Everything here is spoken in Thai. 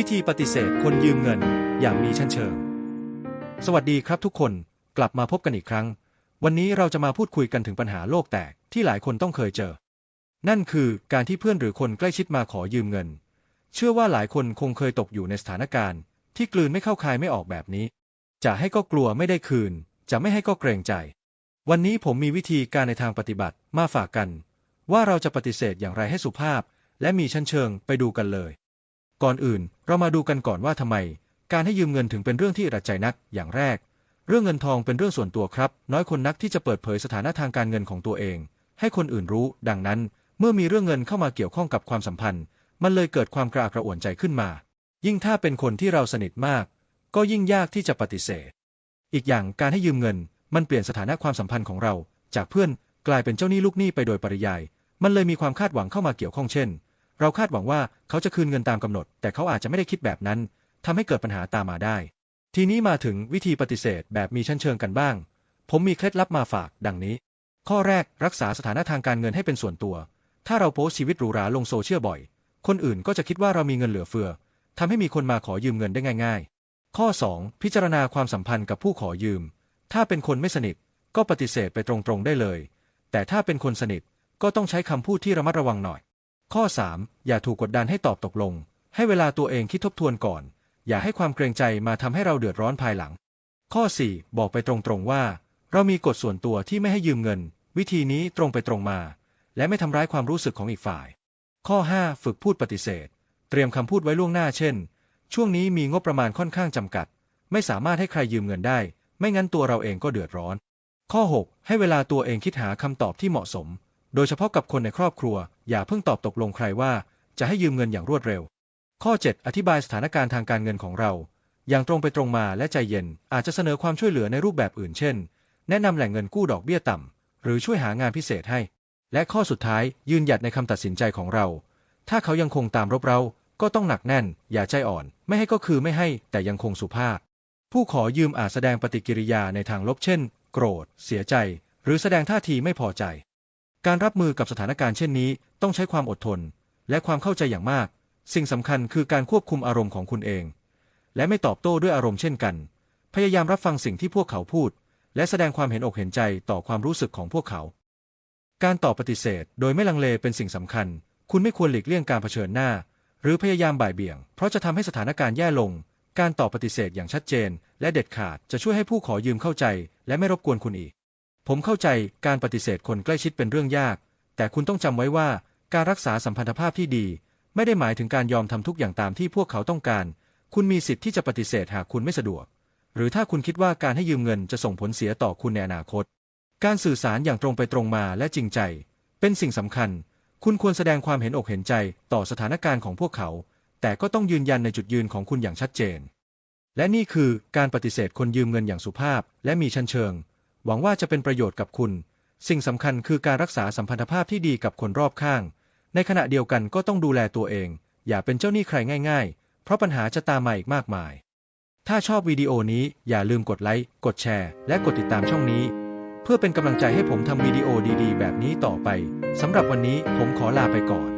วิธีปฏิเสธคนยืมเงินอย่างมีชั้นเชิง สวัสดีครับทุกคนกลับมาพบกันอีกครั้ง วันนี้เราจะมาพูดคุยกันถึงปัญหาโลกแตกที่หลายคนต้องเคยเจอ นั่นคือการที่เพื่อนหรือคนใกล้ชิดมาขอยืมเงิน เชื่อว่าหลายคนคงเคยตกอยู่ในสถานการณ์ ที่กลืนไม่เข้าคายไม่ออกแบบนี้ จะให้ก็กลัวไม่ได้คืน จะไม่ให้ก็เกรงใจ วันนี้ผมมีวิธีการในทางปฏิบัติมาฝากกัน ว่าเราจะปฏิเสธอย่างไรให้สุภาพ และมีชั้นเชิงไปดูกันเลย ก่อนอื่น เรามาดูกันก่อนว่าทำไม การให้ยืมเงินถึงเป็นเรื่องที่อัดใจนักอย่างแรก เรื่องเงินทองเป็นเรื่องส่วนตัวครับ น้อยคนนักที่จะเปิดเผยสถานะทางการเงินของตัวเอง ให้คนอื่นรู้ ดังนั้น เมื่อมีเรื่องเงินเข้ามาเกี่ยวข้องกับความสัมพันธ์ มันเลยเกิดความกระอักกระอ่วนใจขึ้นมา ยิ่งถ้าเป็นคนที่เราสนิทมาก ก็ยิ่งยากที่จะปฏิเสธ อีกอย่างการให้ยืมเงิน มันเปลี่ยนสถานะความสัมพันธ์ของเรา จากเพื่อนกลายเป็นเจ้าหนี้ลูกหนี้ไปโดยปริยาย มันเลยมีความคาดหวังเข้ามาเกี่ยวข้องเช่น เราคาดหวังว่าเขาจะคืนเงินตามกำหนด แต่เขาอาจจะไม่ได้คิดแบบนั้นทำให้เกิดปัญหาตามมาได้ ทีนี้มาถึงวิธีปฏิเสธแบบมีชั้นเชิงกันบ้าง ผมมีเคล็ดลับมาฝากดังนี้ ข้อแรกรักษาสถานะทางการเงินให้เป็นส่วนตัว ถ้าเราโพสชีวิตหรูหราลงโซเชียลบ่อย คนอื่นก็จะคิดว่าเรามีเงินเหลือเฟือทำให้มีคนมาขอยืมเงินได้ง่าย ๆ ข้อ 2 พิจารณาความสัมพันธ์กับผู้ขอยืม ถ้าเป็นคนไม่สนิทก็ปฏิเสธไปตรงๆได้เลย แต่ถ้าเป็นคนสนิทก็ต้องใช้คำพูดที่ระมัดระวังหน่อย ข้อ 3 อย่าถูกกดดันให้ตอบตกลง ให้เวลาตัวเองคิดทบทวนก่อน อย่าให้ความเกรงใจมาทำให้เราเดือดร้อนภายหลัง ข้อ 4 บอกไปตรงๆว่า เรามีกฎส่วนตัวที่ไม่ให้ยืมเงิน วิธีนี้ตรงไปตรงมา และไม่ทำร้ายความรู้สึกของอีกฝ่าย ข้อ 5 ฝึกพูดปฏิเสธ เตรียมคำพูดไว้ล่วงหน้าเช่น ช่วงนี้มีงบประมาณค่อนข้างจำกัด ไม่สามารถให้ใครยืมเงินได้ ไม่งั้นตัวเราเองก็เดือดร้อน ข้อ 6 ให้เวลาตัวเองคิดหาคำตอบที่เหมาะสม โดยเฉพาะกับคนในครอบครัว อย่าเพิ่งตอบตกลงใครว่า จะให้ยืมเงินอย่างรวดเร็ว ข้อ 7 อธิบายสถานการณ์ทางการเงินของเรา อย่างตรงไปตรงมาและใจเย็น อาจจะเสนอความช่วยเหลือในรูปแบบอื่นเช่น แนะนำแหล่งเงินกู้ดอกเบี้ยต่ำหรือช่วยหางานพิเศษให้ และข้อสุดท้ายยืนหยัดในคำตัดสินใจของเรา ถ้าเขายังคงตามรบเราก็ต้องหนักแน่น อย่าใจอ่อน ไม่ให้ก็คือไม่ให้ แต่ยังคงสุภาพ ผู้ขอยืมอาจแสดงปฏิกิริยาในทางลบเช่น โกรธ เสียใจ หรือแสดงท่าทีไม่พอใจ การรับมือกับสถานการณ์เช่นนี้ ต้องใช้ความอดทน และความเข้าใจอย่างมาก สิ่งสำคัญคือการควบคุมอารมณ์ของคุณเอง และไม่ตอบโต้ด้วยอารมณ์เช่นกัน พยายามรับฟังสิ่งที่พวกเขาพูด และแสดงความเห็นอกเห็นใจต่อความรู้สึกของพวกเขา การตอบปฏิเสธ โดยไม่ลังเลเป็นสิ่งสำคัญ คุณไม่ควรหลีกเลี่ยงการเผชิญหน้า หรือพยายามบ่ายเบี่ยง เพราะจะทำให้สถานการณ์แย่ลง การตอบปฏิเสธอย่างชัดเจน และเด็ดขาดจะช่วยให้ผู้ขอยืมเข้าใจ และไม่รบกวนคุณอีก ผมเข้าใจการปฏิเสธคนใกล้ชิดเป็นเรื่องยาก แต่คุณต้องจำไว้ว่าการรักษาสัมพันธภาพที่ดี ไม่ได้หมายถึงการยอมทำทุกอย่างตามที่พวกเขาต้องการ คุณมีสิทธิ์ที่จะปฏิเสธหากคุณไม่สะดวก หรือถ้าคุณคิดว่าการให้ยืมเงินจะส่งผลเสียต่อคุณในอนาคต การสื่อสารอย่างตรงไปตรงมาและจริงใจ เป็นสิ่งสำคัญ คุณควรแสดงความเห็นอกเห็นใจต่อสถานการณ์ของพวกเขา แต่ก็ต้องยืนยันในจุดยืนของคุณอย่างชัดเจน และนี่คือการปฏิเสธคนยืมเงินอย่างสุภาพ และมีชั้นเชิง หวังว่าจะเป็นประโยชน์กับคุณ สิ่งสำคัญคือการรักษาสัมพันธภาพที่ดีกับคนรอบข้าง ในขณะเดียวกันก็ต้องดูแลตัวเอง อย่าเป็นเจ้าหนี้ใครง่าย ๆ เพราะปัญหาจะตามมาอีกมากมาย ถ้าชอบวิดีโอนี้อย่าลืมกดไลค์ กดแชร์ และกดติดตามช่องนี้ เพื่อเป็นกำลังใจให้ผมทำวิดีโอดีๆ แบบนี้ต่อไปสำหรับวันนี้ผมขอลาไปก่อน